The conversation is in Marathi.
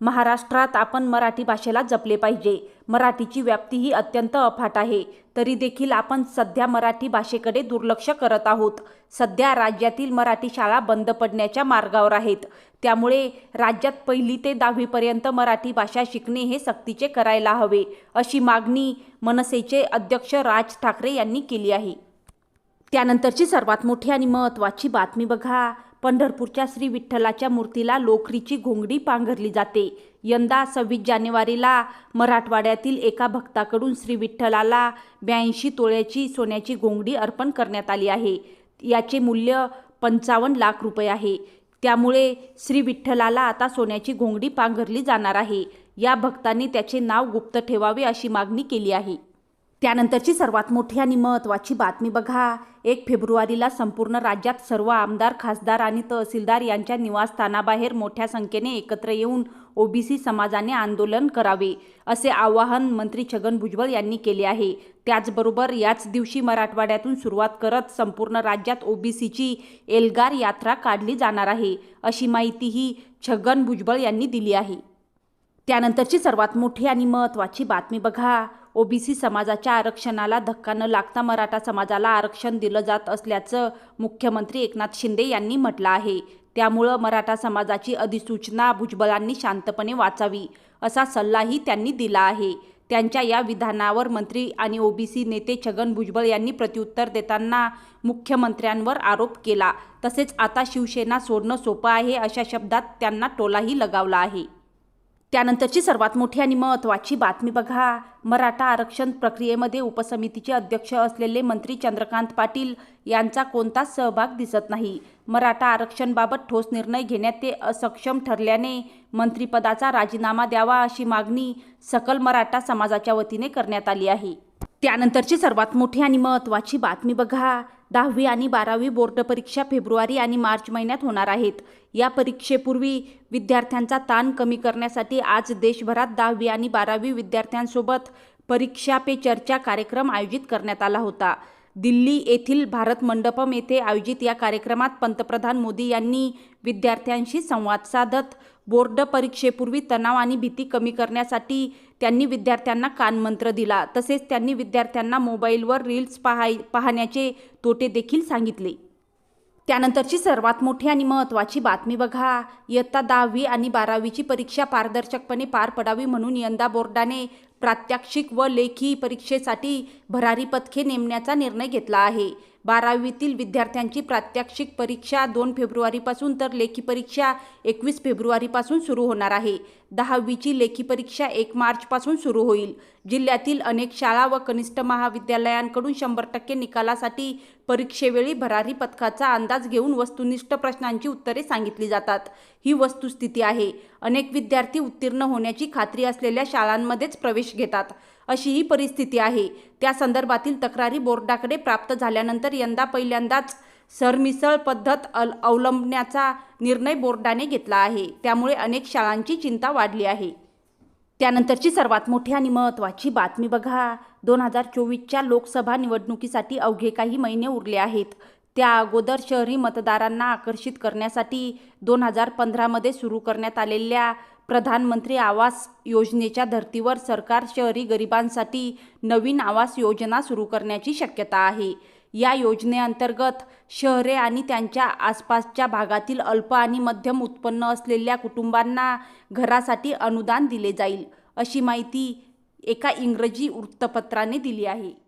महाराष्ट्रात आपण मराठी भाषेला जपले पाहिजे. मराठीची व्याप्ती ही अत्यंत अफाट आहे. तरी देखील आपण सध्या मराठी भाषेकडे दुर्लक्ष करत आहोत. सध्या राज्यातील मराठी शाळा बंद पडण्याच्या मार्गावर आहेत. त्यामुळे राज्यात पहिली ते दहावीपर्यंत मराठी भाषा शिकणे हे सक्तीचे करायला हवे अशी मागणी मनसेचे अध्यक्ष राज ठाकरे यांनी केली आहे. त्यानंतरची सर्वात मोठी आणि महत्त्वाची बातमी बघा. पंढरपूरच्या श्री विठ्ठलाच्या मूर्तीला लोकरीची घोंगडी पांघरली जाते. यंदा सव्वीस जानेवारीला मराठवाड्यातील एका भक्ताकडून श्री विठ्ठलाला ब्याऐंशी तोळ्याची सोन्याची घोंगडी अर्पण करण्यात आली आहे. याचे मूल्य पंचावन्न लाख रुपये आहे. त्यामुळे श्री विठ्ठलाला आता सोन्याची घोंगडी पांघरली जाणार आहे. या भक्तांनी त्याचे नाव गुप्त ठेवावे अशी मागणी केली आहे. त्यानंतरची सर्वात मोठी आणि महत्त्वाची बातमी बघा. एक फेब्रुवारीला संपूर्ण राज्यात सर्व आमदार खासदार आणि तहसीलदार यांच्या निवासस्थानाबाहेर मोठ्या संख्येने एकत्र येऊन ओबीसी समाजाने आंदोलन करावे असे आवाहन मंत्री छगन भुजबळ यांनी केले आहे. त्याचबरोबर याच दिवशी मराठवाड्यातून सुरुवात करत संपूर्ण राज्यात ओबीसीची एल्गार यात्रा काढली जाणार आहे अशी माहितीही छगन भुजबळ यांनी दिली आहे. त्यानंतरची सर्वात मोठी आणि महत्त्वाची बातमी बघा. ओबीसी समाजाच्या आरक्षणाला धक्का न लागता मराठा समाजाला आरक्षण दिलं जात असल्याचं मुख्यमंत्री एकनाथ शिंदे यांनी म्हटलं आहे. त्यामुळं मराठा समाजाची अधिसूचना भुजबळांनी शांतपणे वाचावी असा सल्लाही त्यांनी दिला आहे. त्यांच्या या विधानावर मंत्री आणि ओबीसी नेते छगन भुजबळ यांनी प्रत्युत्तर देताना मुख्यमंत्र्यांवर आरोप केला. तसेच आता शिवसेना सोडणं सोपं आहे अशा शब्दात त्यांना टोलाही लगावला आहे. त्यानंतरची सर्वात मोठी आणि महत्त्वाची बातमी बघा. मराठा आरक्षण प्रक्रियेमध्ये उपसमितीचे अध्यक्ष असलेले मंत्री चंद्रकांत पाटील यांचा कोणताच सहभाग दिसत नाही. मराठा आरक्षणबाबत ठोस निर्णय घेण्यात ते असक्षम ठरल्याने मंत्रिपदाचा राजीनामा द्यावा अशी मागणी सकल मराठा समाजाच्या वतीने करण्यात आली आहे. त्यानंतरची सर्वात मोठी आणि महत्त्वाची बातमी बघा. दहावी आणि बारावी बोर्ड परीक्षा फेब्रुवारी आणि मार्च महिन्यात होणार आहेत. या परीक्षेपूर्वी विद्यार्थ्यांचा ताण कमी करण्यासाठी आज देशभरात दहावी आणि बारावी विद्यार्थ्यांसोबत परीक्षा पे चर्चा कार्यक्रम आयोजित करण्यात आला होता. दिल्ली येथील भारत मंडपम येथे आयोजित या कार्यक्रमात पंतप्रधान मोदी यांनी विद्यार्थ्यांशी संवाद साधत बोर्ड परीक्षेपूर्वी तणाव आणि भीती कमी करण्यासाठी त्यांनी विद्यार्थ्यांना कानमंत्र दिला. तसेच त्यांनी विद्यार्थ्यांना मोबाईलवर रील्स पाहाय पाहण्याचे तोटे देखील सांगितले. त्यानंतरची सर्वात मोठी आणि महत्त्वाची बातमी बघा. इयत्ता दहावी आणि बारावीची परीक्षा पारदर्शकपणे पार पडावी म्हणून यंदा बोर्डाने प्रात्यक्षिक व लेखी परीक्षेसाठी भरारी पथके नेमण्याचा निर्णय घेतला आहे. बारावीतील विद्यार्थ्यांची प्रात्यक्षिक परीक्षा दोन फेब्रुवारीपासून तर लेखी परीक्षा एकवीस फेब्रुवारीपासून सुरू होणार आहे. दहावीची लेखी परीक्षा एक मार्चपासून सुरू होईल. जिल्ह्यातील अनेक शाळा व कनिष्ठ महाविद्यालयांकडून शंभर टक्के निकालासाठी परीक्षेवेळी भरारी पथकाचा अंदाज घेऊन वस्तुनिष्ठ प्रश्नांची उत्तरे सांगितली जातात. ही वस्तुस्थिती आहे. अनेक विद्यार्थी उत्तीर्ण होण्याची खात्री असलेल्या शाळांमध्येच प्रवेश घेतात. अशी ही परिस्थिती आहे. त्या संदर्भातील तक्रारी बोर्डाकडे प्राप्त झाल्यानंतर यंदा पहिल्यांदाच सरमिसळ पद्धत अल अवलंबण्याचा निर्णय बोर्डाने घेतला आहे. त्यामुळे अनेक शाळांची चिंता वाढली आहे. त्यानंतरची सर्वात मोठी आणि महत्त्वाची बातमी बघा. दोन हजार चोवीसच्या लोकसभा निवडणुकीसाठी अवघे काही महिने उरले आहेत. त्या अगोदर शहरी मतदारांना आकर्षित करण्यासाठी दोन हजार पंधरामध्ये सुरू करण्यात आलेल्या प्रधानमंत्री आवास योजनेच्या धर्तीवर सरकार शहरी गरिबांसाठी नवीन आवास योजना सुरू करण्याची शक्यता आहे. या योजनेअंतर्गत शहरे आणि त्यांच्या आसपासच्या भागातील अल्प आणि मध्यम उत्पन्न असलेल्या कुटुंबांना घरासाठी अनुदान दिले जाईल अशी माहिती एका इंग्रजी वृत्तपत्राने दिली आहे.